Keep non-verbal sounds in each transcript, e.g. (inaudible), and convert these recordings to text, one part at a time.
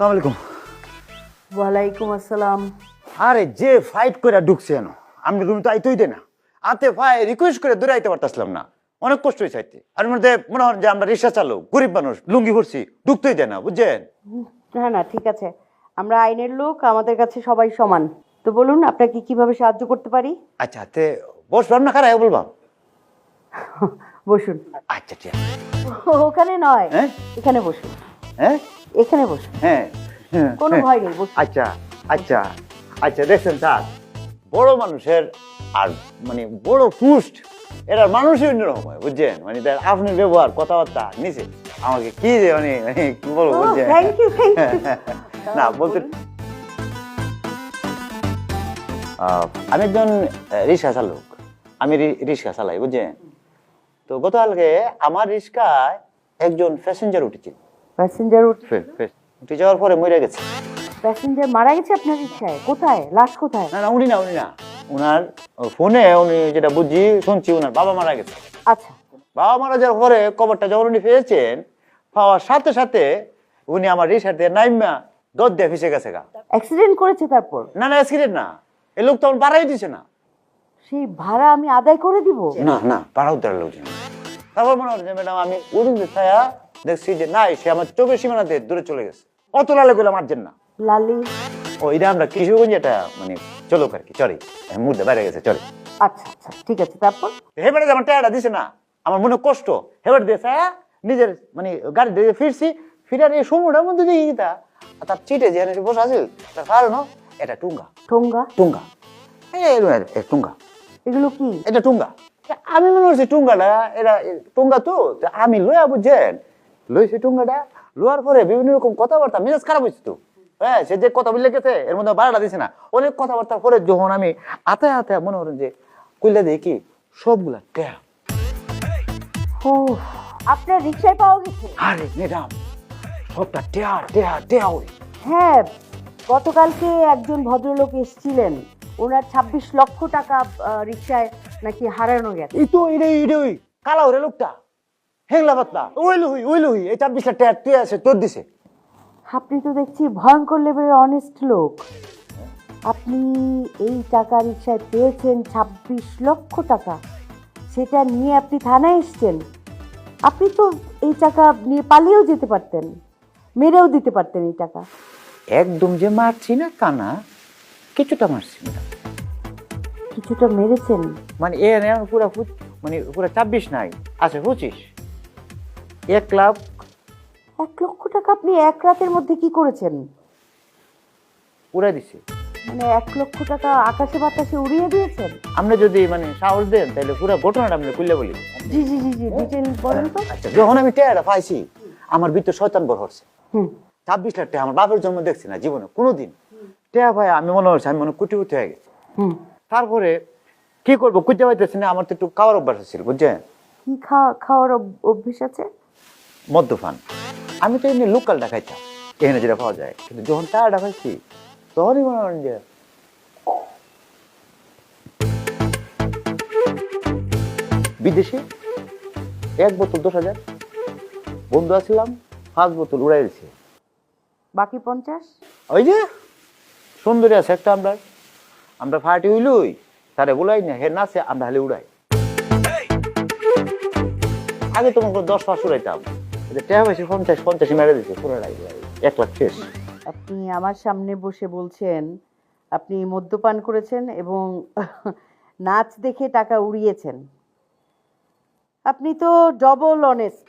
সালাম আলাইকুম। ওয়ালাইকুম আসসালাম। আরে যে ফাইট করে ঢুকছে এনো আমি রুম তো আইতেই দে না। আতে ভাই রিকোয়েস্ট করে দূরে আইতে পারতাছিলাম না। অনেক কষ্ট হয়েছে আইতে। আর মধ্যে মনে হয় যে আমরা রিক্সা চালক গরিব মানুষ লুঙ্গি ভরছি ঢুকতেই দেয় না বুঝছেন? না না ঠিক আছে। আমরা আইনের লোক আমাদের কাছে সবাই সমান। তো বলুন আপনাকে কীভাবে সাহায্য করতে পারি? আচ্ছা তে বসবাম না খারাপ বলবাম? (laughs) বসুন। আচ্ছা ঠিক আছে। ওখানে নয় হ্যাঁ? এখানে বসুন। হ্যাঁ? এখানে বসুন হ্যাঁ হ্যাঁ, কোনো হ্যাঁ। ভয় নেই আচ্ছা আচ্ছা আচ্ছা দেখছেন স্যার বড় মানুষের আর মানে বড় পুষ্ট এরা মানুষই অন্যরকম হয় বুঝছেন? মানে তার আপনি ব্যবহার কথাবার্তা নিচে। আমাকে কি যে মানে মানে কি বলব বুঝছেন? (laughs) না বলতে আমি একজন রিক্সা চালক। আমি রিক্সা চালাই বুঝছেন? তো গতকালকে আমার রিক্সায় একজন প্যাসেঞ্জার উঠেছিল। প্যাসেঞ্জার ফে- উঠে যাওয়ার পরে মরে গেছে। প্যাসেঞ্জার মারা গেছে আপনার রিক্সায়? কোথায়? লাশ কোথায়? না না উনি না উনি না। উনার ফোনে উনি যেটা বুঝি শুনছি উনার বাবা মারা গেছে। আচ্ছা। বাবা মারা যাওয়ার পরে কবরটা যখন উনি পেয়েছেন পাওয়ার সাথে সাথে উনি আমার রিক্সাতে নাইমা দর দিয়ে ফেসে গেছে গা। অ্যাক্সিডেন্ট করেছে তারপর? না না অ্যাক্সিডেন্ট না। এই লোক তখন বাড়াই দিছে না। সেই ভাড়া আমি আদায় করে দিব? না না পাড়াও দেওয়ার লোকজন তারপর মনে হচ্ছে ম্যাডাম আমি উড়ুন ছায়া দেখছি যে না সে আমার চোখের সীমানাতে দূরে চলে গেছে। অত লালে গেলাম মারছেন না। লালি। ও এটা আমরা কিশোরগঞ্জ এটা মানে চলো আর কি চলে। মুদ্রা বাইরে গেছে চলে। আচ্ছা আচ্ছা ঠিক আছে তারপর? হেবারে আমার টায়ারটা দিছে না। আমার মনে কষ্ট। হেবার দিয়েছে নিজের মানে গাড়ি দিয়ে ফিরছি। ফিরার এই সময়টার মধ্যে দেখি তা তার চিটে যে বসে আছে তার কারণ এটা টুঙ্গা। ঠোঙ্গা টুঙ্গা। এই লো, এ টুঙ্গা। এগুলো কি? এটা টুঙ্গা। আমি মনে হচ্ছে টুঙ্গাটা এটা টুঙ্গা তো আমি লইয়া বুঝছেন লইছি টুঙ্গাটা লোয়ার পরে বিভিন্ন রকম কথাবার্তা মেজাজ খারাপ হয়েছে তো। হ্যাঁ সে যে কথা বলে গেছে এর মধ্যে বাড়াটা দিছে না। অনেক কথাবার্তার পরে যখন আমি আতে আতে মনে করেন যে কইলা দেখি সবগুলা ট্যাপ ও আপনার রিক্সায় পাওয়া গেছে? আরে ম্যাডাম সবটা টেয়া টেয়া টেয়া ওই হ্যাঁ গতকালকে একজন ভদ্রলোক এসেছিলেন। ওনার ছাব্বিশ লক্ষ টাকা রিক্সায় নাকি হারানো গেছে। এই তো এটা এটা ওই কালা ওরে লোকটা। হেংলা পাতলা। ওই লুই ওই লুই এই ছাব্বিশটা টেয়া টেয়া আছে তোর দিছে। আপনি তো দেখছি ভয়ঙ্কর লেভেলের অনেস্ট লোক। আপনি এই টাকা রিক্সায় পেয়েছেন ছাব্বিশ লক্ষ টাকা। সেটা নিয়ে আপনি থানায় এসছেন। আপনি তো এই টাকা নিয়ে পালিয়েও যেতে পারতেন। মেরেও দিতে পারতেন এই টাকা। একদম যে মারছি না তা না কিছুটা মারছি না। কিছুটা মেরেছেন। মানে এ পুরা মানে পুরা ছাব্বিশ নাই আছে পঁচিশ। এক লাখ? এক লক্ষ টাকা আপনি এক রাতের মধ্যে কি করেছেন? উড়াই দিছি। মানে এক লক্ষ টাকা আকাশে বাতাসে উড়িয়ে দিয়েছেন? আপনি যদি মানে সাহস দেন তাহলে পুরো ঘটনাটা আপনি খুললে বলি। জি জি জি জি ডিটেল বলেন তো। আচ্ছা যখন আমি টেয়াটা পাইছি আমার ভিতর শয়তান বড় হচ্ছে। হুম। ছাব্বিশ লাখ টাকা আমার বাপের জন্ম দেখছি না জীবনে কোনোদিন। টেয়া ভাই আমি মনে হচ্ছে আমি মনে কুটি কোটি কোটি হয়ে গেছি। হুম। তারপরে কি করব খুঁজে পাইতেছি না আমার তো একটু খাওয়ার অভ্যাস ছিল বুঝছেন? কি খাওয়া খাওয়ার অভ- অভ্যেস আছে? মদ্যপান। আমি তো এমনি লোকাল খাইতাম এখানে যেটা পাওয়া যায়। কিন্তু যখন টায়ারটা খাইছি তখনই মনে হয় যে বিদেশে এক বোতল দশ হাজার। বন্ধু আসলাম পাঁচ বোতল উড়াই দিছে। বাকি পঞ্চাশ? ওই যে সুন্দরী আছে একটা আমরা। আমরা ফাটি হইলই তারে বলাই না হে নাচে আমরা হালে উড়াই। আগে তোমাকে দশ পাঁচ উড়াইতাম। এটা টেহা বেশি পঞ্চাশ পঞ্চাশ মেরে দিছে পুরোটাই এক লাখ শেষ। আপনি আমার সামনে বসে বলছেন আপনি মদ্যপান করেছেন এবং (laughs) নাচ দেখে টাকা উড়িয়েছেন। আপনি তো ডবল অনেস্ট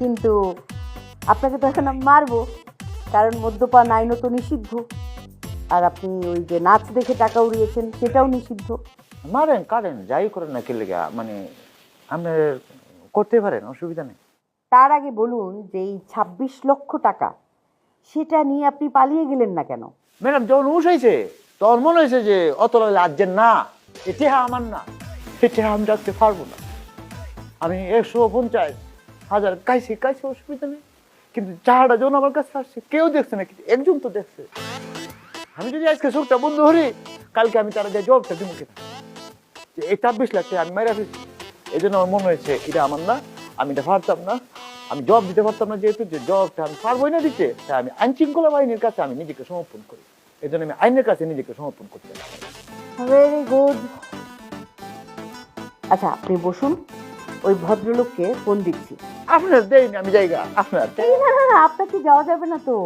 কিন্তু আপনাকে তো এখন আমি মারবো কারণ মদ্যপান আইনত নিষিদ্ধ। আর আপনি ওই যে নাচ দেখে টাকা উড়িয়েছেন সেটাও নিষিদ্ধ। মারেন কারেন যাই করেন না কে কেলে মানে আপনি করতে পারেন অসুবিধা নেই। তার আগে বলুন যে এই ছাব্বিশ লক্ষ টাকা, সেটা নিয়ে আপনি পালিয়ে গেলেন না কেন? ম্যাডাম, যখন উঠাইছে তখন মনে হয়েছে যে অত লাজ্জের না এটি আমার না এটি আমি রাখতে পারব না। আমি একশো পঞ্চাশ হাজার কাইছি কাইছি অসুবিধা নেই। কিন্তু চারটা জন আমার কাছে আসছে, কেউ দেখছে না, কিন্তু একজন তো দেখছে। আমি যদি আজকে চোখটা বন্ধ করি, কালকে আমি তারা যে জবটা দিব কিনা এই ছাব্বিশ লাখ আমি মাইরা ফেলছি। এই জন্য আমার মনে হয়েছে, এটা আমার না, আমি এটা পারতাম না। আমি জব দিতে পারতাম না যেহেতু যে জবটা আমি পারবোই না দিতে তাই আমি আইন শৃঙ্খলা বাহিনীর কাছে আমি নিজেকে সমর্পণ করি। এই জন্য আমি আইনের কাছে নিজেকে সমর্পণ করতে ভেরি গুড আচ্ছা আপনি বসুন। ওই ভদ্রলোককে ফোন দিচ্ছি। আপনার দেয়নি আমি জায়গা আপনার না না না আপনাকে যাওয়া যাবে না তো।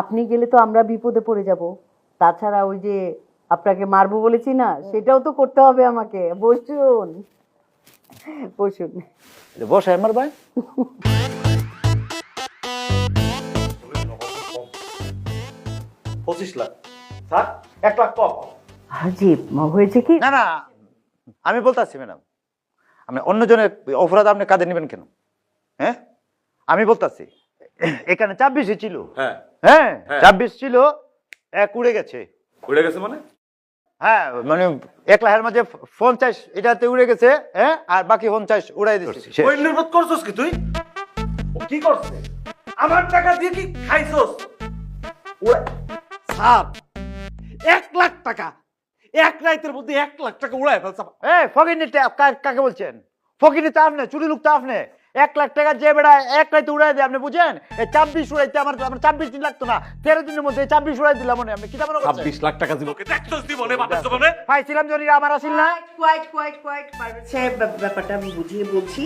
আপনি গেলে তো আমরা বিপদে পড়ে যাব। তাছাড়া ওই যে আপনাকে মারবো বলেছি না সেটাও তো করতে হবে আমাকে। বসুন। বসুন। বসে আমার ভাই পঁচিশ লাখ স্যার এক লাখ কম জি হয়েছে কি না না আমি বলতেছি ম্যাডাম আপনি অন্যজনের অপরাধ আপনি কাঁধে নেবেন কেন হ্যাঁ আমি বলতাছি এখানে ছাব্বিশে ছিল হ্যাঁ হ্যাঁ। ছাব্বিশ ছিল এক উড়ে গেছে উড়ে গেছে মানে হ্যাঁ মানে এক লাখের মাঝে পঞ্চাশ এটাতে উড়ে গেছে হ্যাঁ আর বাকি পঞ্চাশ উড়াই দিচ্ছে ওই নির্বোধ করছস কি তুই? ও কি করছে? আমার টাকা দিয়ে কি খাইছস? স্যার এক লাখ টাকা। এক রাইতের মধ্যে এক লাখ টাকা উড়ায় ফেলছে। এই ফকিনি কাকে বলছেন? ফকিনি তো আপনি চুরি লোক তো আপনি। এক লাখ টাকা যে বেড়া এক রাইতে উড়াই দেয় আপনি বুঝেন? এই ছাব্বিশ উড়াইতে আমার আমার ছাব্বিশ দিন লাগতো না। তেরো দিনের মধ্যে এই ছাব্বিশ উড়াই দিলাম মনে আপনি কি মনে ছাব্বিশ লাখ টাকা দিব পাইছিলাম যদি আমার আসিল না। কোয়াইট কোয়াইট কোয়াইট ব্যাপারটা আমি বুঝিয়ে বলছি।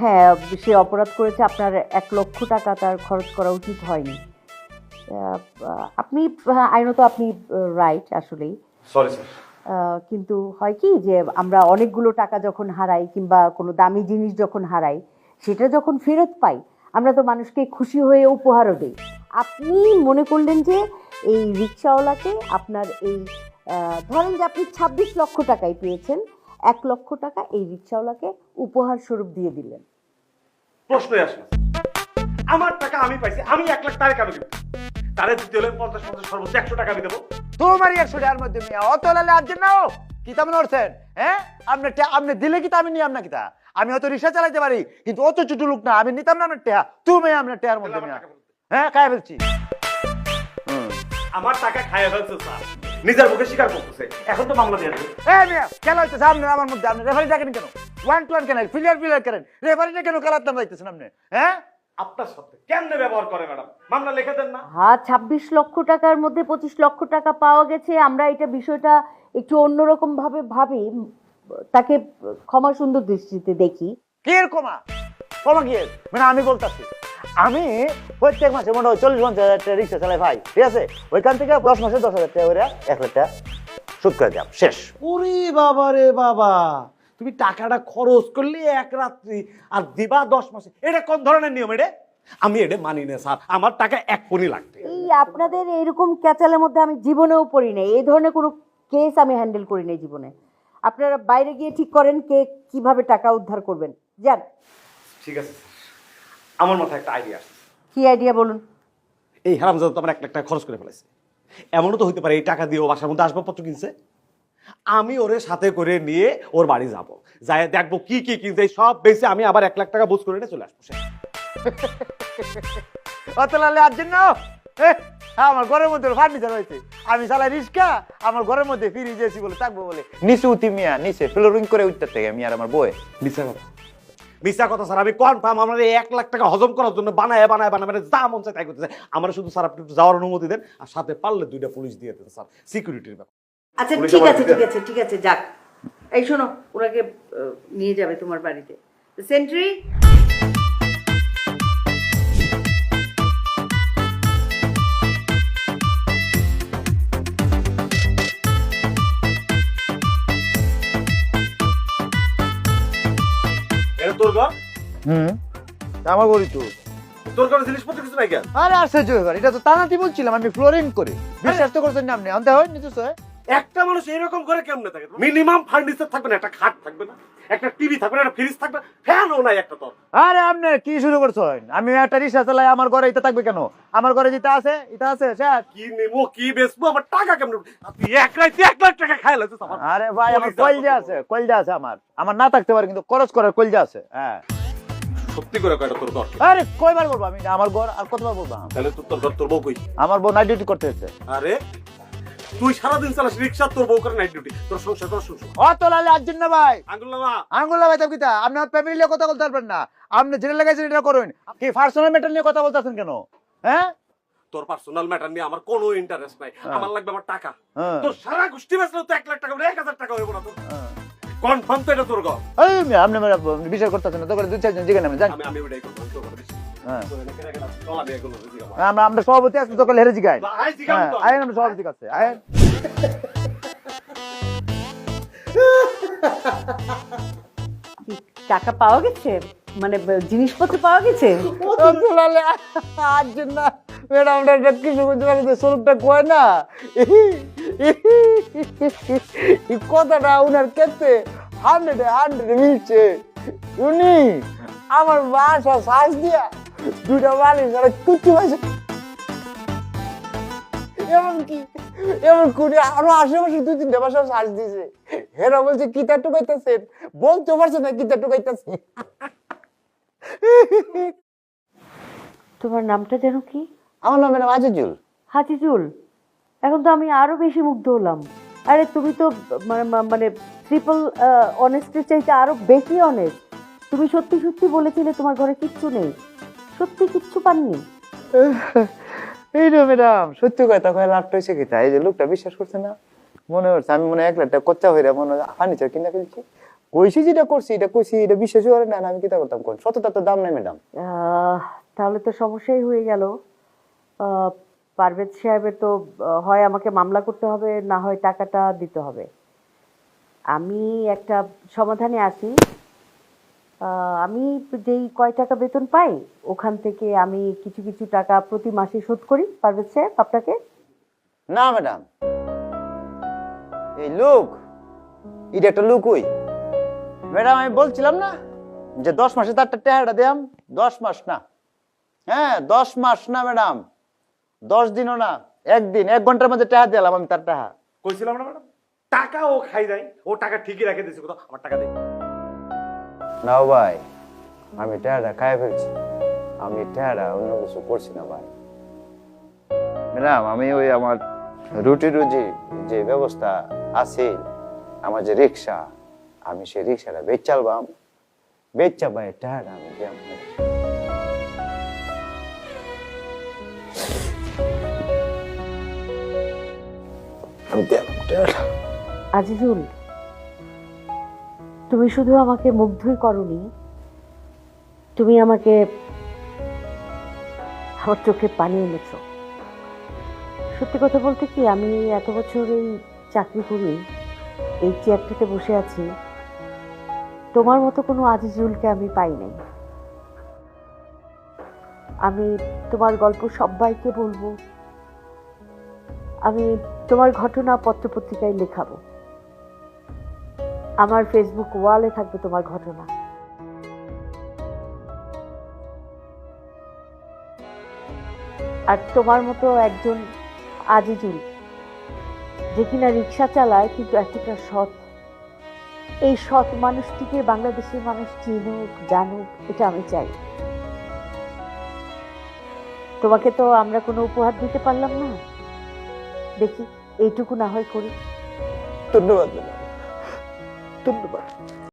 হ্যাঁ সে অপরাধ করেছে আপনার এক লক্ষ টাকা তার খরচ করা উচিত হয়নি। আহ, আপনি আইনত আপনি রাইট আসলেই। সরি স্যার কিন্তু হয় কি যে আমরা অনেকগুলো টাকা যখন হারাই কিংবা কোনো দামি জিনিস যখন হারাই, সেটা যখন ফেরত পাই, আমরা তো মানুষকে খুশি হয়ে উপহারও দিই। আপনি মনে করলেন যে এই রিক্সাওয়ালাকে আপনার এই ধরেন যে আপনি ছাব্বিশ লক্ষ টাকায় পেয়েছেন, এক লক্ষ টাকা এই রিক্সাওয়ালাকে উপহার স্বরূপ দিয়ে দিলেন। প্রশ্নই আসে না। আমার টাকা আমি পাইছি, আমি এক লাখ টাকা কেন তারে দিতে হলে পঞ্চাশ পঞ্চাশ সর্বোচ্চ একশো টাকা আমি দেবো। তোমারই একশো টাকার মধ্যে মিয়া। অত লালে আনছেন না কি তেমন করছেন হ্যাঁ? আপনি আপনি দিলে কি আমি নিয়ে আপনার কিতা আমি হয়তো রিক্সা চালাইতে পারি কিন্তু অত ছোট লোক না। আমি নিতাম না আপনার টেহা। তুমি আপনার টেহার মধ্যে মিয়া। হ্যাঁ খাই ফেলছি। আমার টাকা খাইয়ে ফেলছে স্যার। নিজের মুখে স্বীকার করতেছে। এখন তো মামলা দিয়ে এই মিয়া খেলা হইতেছে আপনি আমার মধ্যে। আপনি রেফারি ডাকেন কেন? ওয়ান টু ওয়ান কেন প্লেয়ার প্লেয়ার করেন রেফারিটা কেন খেলার দাম যাইতেছেন আপনি? হ্যাঁ? আপনার সাথে। কেমনে ব্যবহার করে ম্যাডাম? মামলা লিখে দেন না। হ্যাঁ ছাব্বিশ লক্ষ টাকার মধ্যে পঁচিশ লক্ষ টাকা পাওয়া গেছে। আমরা এটা বিষয়টা একটু অন্যরকম ভাবে ভাবি তাকে ক্ষমা সুন্দর দৃষ্টিতে দেখি। কি এর কমা কমা কি এর? মানে আমি বলতাছি। আমি প্রত্যেক মাসে মোটামুটি চল্লিশ পঞ্চাশ হাজার টাকা রিক্সা চালাই ভাই ঠিক আছে? ওইখান থেকে দশ মাসে দশ হাজার টাকা করে এক লাখ টাকা সুদ করে দাম শেষ। ওরে বাবা রে বাবা! তুমি টাকাটা খরচ করলে এক রাত্রি আর দিবা দশ মাসে। এটা কোন ধরনের নিয়ম এটা? আমি এটা মানি না স্যার। আমার টাকা এক কোনি লাগবে। এই আপনাদের এরকম ক্যাচালের মধ্যে আমি জীবনেও পড়ি নাই। এই ধরনের কোনো কেস আমি হ্যান্ডেল করি নাই জীবনে। আপনারা বাইরে গিয়ে ঠিক করেন কে কীভাবে টাকা উদ্ধার করবেন। যান। ঠিক আছে আমার মাথায় একটা আইডিয়া আসছে। কি আইডিয়া বলুন? এই হারামজাদা তো আমার এক লাখ টাকা খরচ করে ফেলেছে এমনও তো হইতে পারে এই টাকা দিয়ে ও বাসার মধ্যে আসবাবপত্র কিনছে। আমি ওরে সাথে করে নিয়ে ওর বাড়ি যাব। যাই দেখব কি কি এই সব বেশি আমি আবার এক লাখ টাকা বুঝ করে নিয়ে চলে আসব শেষ। অত লালে আর জন্য? আমার ঘরের মধ্যে ফার্নিচার হয়েছে আমি চালাই রিক্সা আমার ঘরের মধ্যে ফিরে যেছি বলে থাকব বলে। নিচে উঠি মিয়া নিচে ফ্লোরিং করে উঠতে থেকে মিয়া আর আমার বয়ে মিথ্যা কথা। মিথ্যা কথা স্যার আমি কনফার্ম আমার এই এক লাখ টাকা হজম করার জন্য বানায় বানায় বানায় মানে যা মন চায় তাই করতেছে। আমার শুধু স্যার আপনি একটু যাওয়ার অনুমতি দেন আর সাথে পারলে দুইটা পুলিশ দিয়ে দেন স্যার সিকিউরিটির ব্যাপার। আচ্ছা ঠিক আছে ঠিক আছে ঠিক আছে যাক। এই শোনো ওনাকে নিয়ে যাবে তোমার বাড়িতে। সেন্ট্রি এটা তোর ঘর হুম। আমার বলি তো। তোর ঘরে জিনিসপত্র কিছু নাই কেন? আরে আশ্চর্য ব্যাপার এটা তো তানাতি বলছিলাম আমি ফ্লোরিং করে। বিশ্বাস তো করছেন না আপনি আনতে হয় নিজস্ব হয় একটা মানুষ এরকম করে কেমনে থাকে? মিনিমাম ফার্নিচার থাকবে না একটা খাট থাকবে না একটা টিভি থাকবে না একটা ফ্রিজ থাকবে ফ্যানও নাই একটা তোর আরে আপনি কি শুরু করছেন? আমি একটা রিক্সা চালাই আমার ঘরে এটা থাকবে কেন? আমার ঘরে যেটা আছে এটা আছে স্যার। কি নেব কি বেচবো আমার টাকা কেমনে? আপনি এক রাইতে এক লাখ টাকা খাই লাগছে আমার আরে ভাই আমার কলজা আছে কলজা আছে আমার। আমার না থাকতে পারে কিন্তু খরচ করার কলজা আছে হ্যাঁ। সত্যি করে কয়টা তোর দরকার আরে কয়বার বলব আমি? আমার ঘর আর কতবার বলব? তাহলে তোর তোর তোর বউ কই? আমার বউ নাইট ডিউটি করতে হচ্ছে আরে? তুই সারাদিন চালাস রিক্সা তোর বউ করে নাইট ডিউটি তোর সংসার করা শুনছো অতলালে আর্জেন্ট না ভাই? আঙ্গুল নামা। আঙ্গুল ভাই তার কিতা? আপনার ফ্যামিলি নিয়ে কথা বলতে পারবেন না। আপনি যেটা লাগাইছেন এটা করুন। কি পার্সোনাল ম্যাটার নিয়ে কথা বলতেছেন কেন? হ্যাঁ? তোর পার্সোনাল ম্যাটার নিয়ে আমার কোনো ইন্টারেস্ট নাই। আমার লাগবে আমার টাকা। হ্যাঁ। তোর সারা গোষ্ঠী বেচলে তো এক লাখ টাকা এক হাজার টাকা হইব না তোর কনফার্ম তো এটা তোর মেয়ে, আপনি আমার বিচার করতেছেন না তো করে দুই চারজন জিজ্ঞাসা নেবেন জান আমি আমি ওটাই করব হ্যাঁ। বুঝি আমার সভাপতি আছি তো হেরে জিগাই হ্যাঁ আইন আমরা সভাপতি কাছে আইন কি টাকা পাওয়া গেছে? মানে জিনিসপত্র পাওয়া গেছে? না কিছু করতে পারি স্বরূপটা কয় না? এই কথাটা উনার ক্ষেত্রে হান্ড্রেডে হান্ড্রেডে মিলছে। উনি আমার বাসা শ্বাস দিয়া দুটা বালিশ আর কুচি পাইছে এমনকি এমন করে আরও আশেপাশে দুই তিনটা বাসা শ্বাস দিছে হেরা বলছে কিতা টুকাইতেছেন? বলতে পারছে না কিতা টুকাইতেছে তোমার নামটা যেন কি? আমার নাম ম্যাডাম আজিজুল। হাজিজুল এখন তো আমি আরও বেশি মুগ্ধ হলাম। আরে তুমি তো মানে মানে ট্রিপল অনেস্টের চাইতে আরও বেশি অনেস্ট তুমি সত্যি সত্যি বলেছিলে তোমার ঘরে কিচ্ছু নেই। সত্যি কিচ্ছু পাননি? এই রে ম্যাডাম সত্যি কথা কয়ে লাভ হয়েছে কি এই যে লোকটা বিশ্বাস করছে না। মনে হচ্ছে আমি মনে এক লাখ টাকা কচ্চা হয়ে মনে হয় ফার্নিচার কিনে ফেলছি। কইছি যেটা করছি এটা কইছি এটা বিশ্বাস করে না আমি কিতা করতাম কোন সততা তো দাম নাই ম্যাডাম। তাহলে তো সমস্যাই হয়ে গেল। পারভেজ সাহেবের তো হয় আমাকে মামলা করতে হবে না হয় টাকাটা দিতে হবে। আমি একটা সমাধানে আসি আহ, আমি যেই কয় টাকা বেতন পাই ওখান থেকে আমি কিছু কিছু টাকা প্রতি মাসে শোধ করি পারভেজ সাহেব আপনাকে? না ম্যাডাম। এই লোক এটা একটা লোক ওই ম্যাডাম আমি বলছিলাম না যে দশ মাসে তারটা টেহাটা দিয়াম? দশ মাস না। হ্যাঁ দশ মাস না ম্যাডাম। দশ দিনও না একদিন এক ঘণ্টার মধ্যে টেহা দিলাম আমি তার টেহা। কইছিলাম না ম্যাডাম? টাকা ও খাই নাই ও টাকা ঠিকই রেখে দিয়েছে কোথাও আমার টাকা দে। নাও ভাই, আমি টেহাটা খাই ফেলছি। আমি টেহাটা অন্য কিছু করছি না ভাই। ম্যাডাম, আমি ওই আমার রুটি রুজি যে ব্যবস্থা আছে, আমার যে রিক্সা, আমি সেই রিক্সাটা বেচ চালবাম বেচা ভাই টেহাটা আমি দিয়াম আমি আজিজুল তুমি শুধু আমাকে মুগ্ধই করনি, তুমি আমাকে আমার চোখে পানি এনেছো। সত্যি কথা বলতে কি, আমি এত বছর এই চাকরি করি, এই চেয়ারটাতে বসে আছি, তোমার মতো কোনো আজিজুলকে আমি পাই নাই। আমি তোমার গল্প সবাইকে বলব, আমি তোমার ঘটনা পত্রপত্রিকায় লেখাবো। আমার ফেসবুক ওয়ালে থাকবে তোমার ঘটনা। আর তোমার মতো একজন আজিজুল, যে কিনা রিক্সা চালায় কিন্তু এতটা সৎ। এই সৎ মানুষটিকে বাংলাদেশের মানুষ চিনুক, জানুক, এটা আমি চাই। তোমাকে তো আমরা কোনো উপহার দিতে পারলাম না। দেখি, এইটুকু না হয় করি। ধন্যবাদ। ম্যাডাম ধন্যবাদ